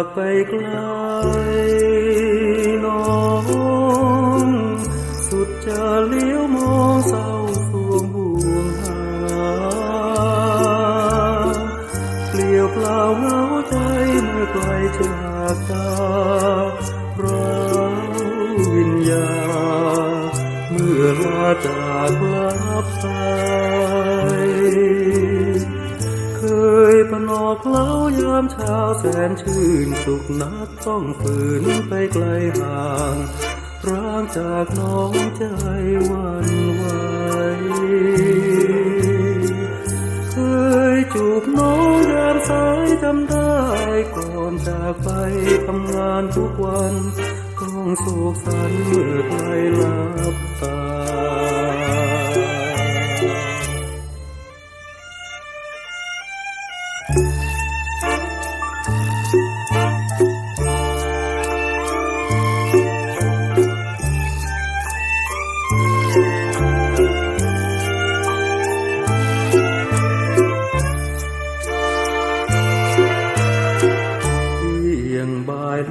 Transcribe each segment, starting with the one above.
ากไปไกลน้องสุดจะเลี้ยวมองเศร้าสวงห่วงหาเปลี่ยวเปล่าเหงาใจเมื่อไกลจากตาเราวิญญาเมื่อลาจากลับไป ยประนอกเล้ายามเช้าแสนชื่นสุขนักต้องฝืนไปไกลห่างร่างจากน้องใจหวันไหวเคยจูบน้องยามสายจำได้ก่อนจากไปทำงานทุกวันก้องโศกสันเมื่อไกลลับตา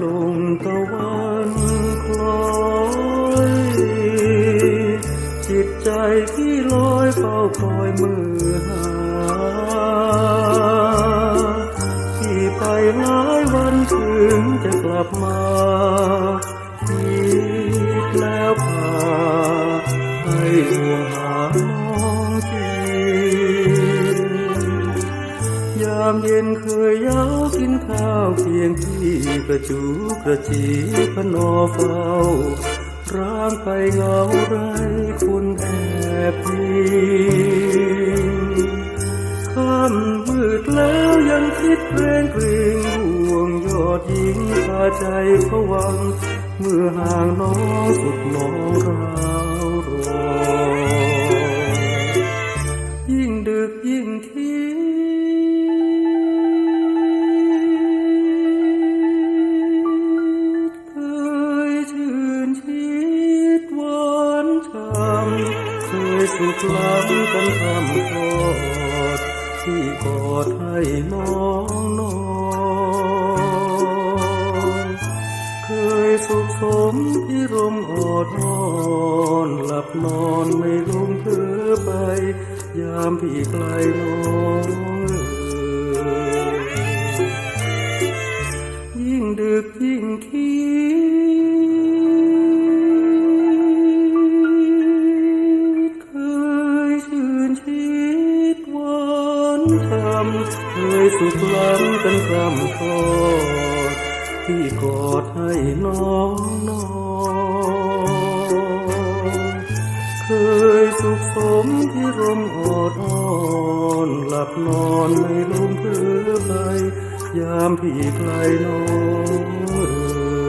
ลงตะวันคล้อยจิตใจที่ลอยเฝ้าคอยมือหาที่ไปหลายวันถึงจะกลับมาคิดแล้วพาให้ ข้าวเพียงที่กระจูกระจีพนอเฝ้าร่างไปเหงาไรคุณแอบพิงค่ำมืดแล้วยังคิดเพลงกริ่งห่วงยอดหญิงพาใจผวัง เมื่อห่างน้องสุดมองราานช่ำเคยสุขล้ำกันคำกอดที่กอดให้น้องนอนเคยสุขสมที่ร่มอดนอนหลับนอนไม่ลุงเพ้อไป ยามพี่ไกลน้องำเคยสุขล้ำกันคำทอดที่กอดให้น้องนอนเคยสุขสมที่ร่มอดอ่อนหลับนอนไม่ลงเพื่อไปยามพี่ไกลน้องเอ่ย